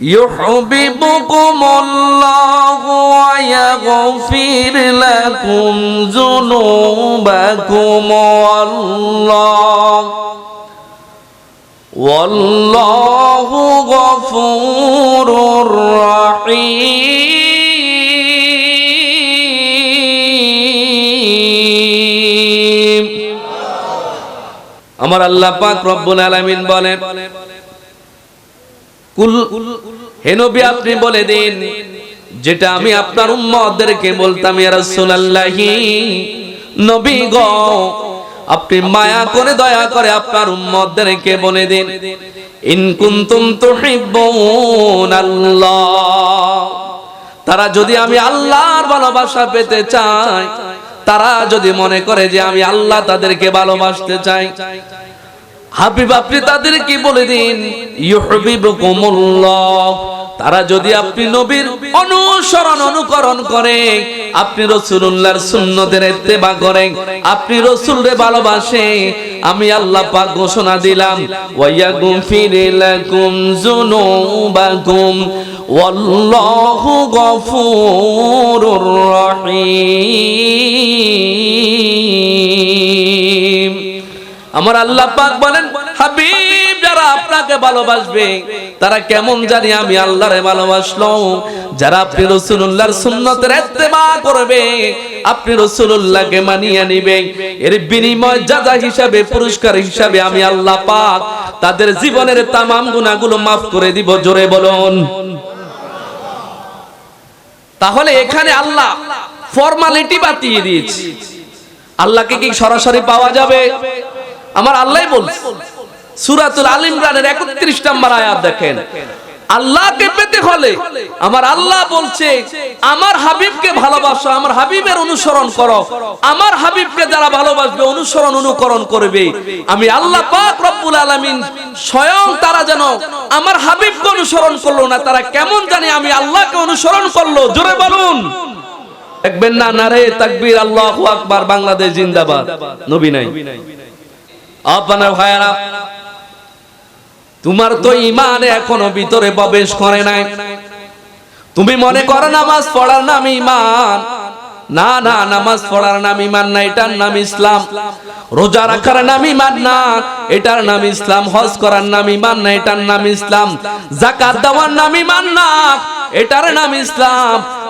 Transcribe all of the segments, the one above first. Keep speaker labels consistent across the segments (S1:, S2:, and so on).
S1: يحببكم الله ويغفر لكم ذنوبكم والله والله غفور رحيم আমার আল্লাহ পাক রব্বুল আলামিন বলেন কুল আপনি বলে দিন যেটা আমি আপনার উম্মতদেরকে বলতাম ইয়া রাসূলুল্লাহি নবী গো আপনি মায়া করে দয়া করে আপনার উম্মতদেরকে বলে দিন ইন কুনতুম তুহিব্বুন আল্লাহ তারা যদি আমি আল্লাহর ভালোবাসা পেতে চায় তারা যদি মনে করে যে আমি আল্লাহ তাদেরকে ভালোবাসতে চাই হাবিব, আপনি তাদের কি বলে দিন? তারা যদি আপনি নবীর অনুসরণ, অনুকরণ করে, আপনি রসুল্লাহর সুন্নতের ইত্তেবা করেন আপনি রসুলরে ভালোবাসে, আমি আল্লাহ পাক ঘোষণা দিলাম ওয়ায়াগফির লাকুম যুনুবাকুম, ওয়াল্লাহু গফুরুর রহিম। আমার আল্লাহ পাক বলেন, হাবিব, যারা আপনাকে ভালোবাসবে, তারা কেমন জানি আমি আল্লাহরে ভালোবাসলো যারা আপনি রসুল্লাহর সুন্নতের ইত্তেবা করবে, আপনি রসুল্লাহকে মানিয়ে নিবে এর বিনিময় যাজা হিসাবে, পুরস্কার হিসাবে আমি আল্লাহ পাক তাদের জীবনের তামাম গুনাহগুলো মাফ করে দিব। জোরে বলুন। তাহলে এখানে আল্লাহ ফর্মালিটি বাতিয়ে দিয়েছে। আল্লাহকে কি সরাসরি পাওয়া যাবে? আমার আল্লাহ বলছে, সুরাতুল আল ইমরানের 31 নম্বর আয়াত দেখেন। আল্লাহকে পেতে হলে আমার আল্লাহ বলছে, আমার হাবিবকে ভালোবাসো, আমার হাবিবের অনুসরণ করো। আমার হাবিবকে যারা ভালোবাসবে, অনুসরণ, অনুকরণ করবে। আমি আল্লাহ পাক রব্বুল আলামিন স্বয়ং তারা যেন আমার হাবিবকে অনুসরণ করল না, তারা কেমন জানে আমি আল্লাহকে অনুসরণ করল। জোরে বলুন। দেখবেন না, নারে তাকবীর, আল্লাহু আকবার, বাংলাদেশ জিন্দাবাদ। নবী নাই। আপনার ভাইয়ারা, তোমার তো ইমান এখনও ভিতরে প্রবেশ করে নাই। তুমি মনে করো নামাজ পড়ার নাম ইমান না না, নামাজ পড়ার নাম ইমান না, এটার নাম ইসলাম। রোজা রাখার নাম ইমান না, এটার নাম ইসলাম। হজ করার নাম ইমান না, এটার নাম ইসলাম। জাকাত দেওয়ার নাম ইমান না, এটার নাম ইসলাম।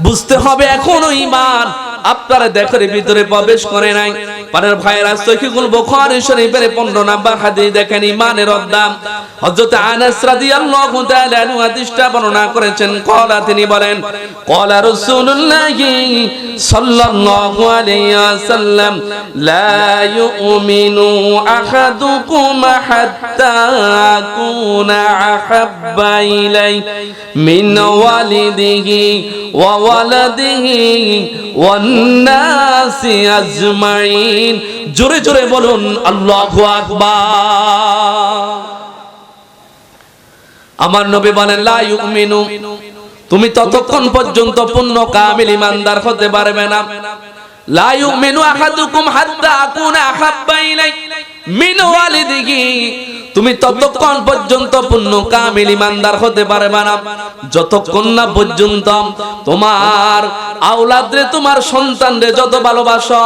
S1: বুঝতে হবে এখনও ইমান আপনারা দেখের ভিতরে প্রবেশ করে নাই। পারের ভাইয়েরা সহিহুল বুখারী শরীফের 15 নাম্বার হাদিস দেখেন ইমানের অধ্যাম হযরত আনাস রাদিয়াল্লাহু তাআলা হাদিসটা বর্ণনা করেছেন। কলা তিনি বলেন কলা সাল্লাল্লাহু আলাইহি ওয়াসাল্লাম, লা ইউমিনু আহাদুকুম হাত্তা আহাব্বা মিন ওয়ালিদিহি ওয়া ওয়ালাদিহি ওয়ান নাসি আজমাইন। জোরে জোরে বলুন, আল্লাহু আকবার। আমার নবী বলেন, লা ইউমিনু। তুমি ততক্ষণ পর্যন্ত পূর্ণ কামিল ইমানদার হতে পারবে না। লা ইউমিনু আহাদুকুম হাত্তা আকুনা আহাব্বা ইলাই মিন ওয়ালিদিহি। তুমি ততক্ষণ পর্যন্ত পূর্ণ কামিল ইমানদার হতে পারবে না। যতক্ষণ না পর্যন্ত তোমার আওলাদরে, তোমার সন্তানরে যত ভালোবাসো,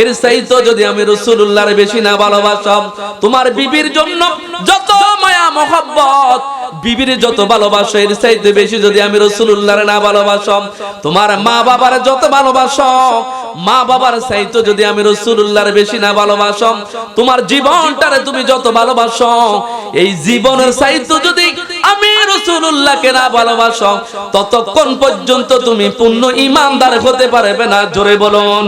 S1: এর চাইতো যদি আমি রসুল্লাহর বেশি না ভালোবাসো, তোমার বিবির জন্য যত মায়া, মহব্বত, বিবির যত ভালোবাসো, এর চাইতে বেশি যদি আমি রসুল্লাহর না ভালোবাসো, তোমার মা বাবার যত ভালোবাসো মা বাবার চাইতে যদি আমি রসুল্লাহর বেশি না ভালোবাসো, তোমার জীবনটারে তুমি যত ভালোবাসো, এই জীবনের চাইতে যদি আমি রসুল্লাহকে না ভালোবাসো ততক্ষণ পর্যন্ত তুমি পূর্ণ ইমানদার হতে পারবে না। জোরে বলুন।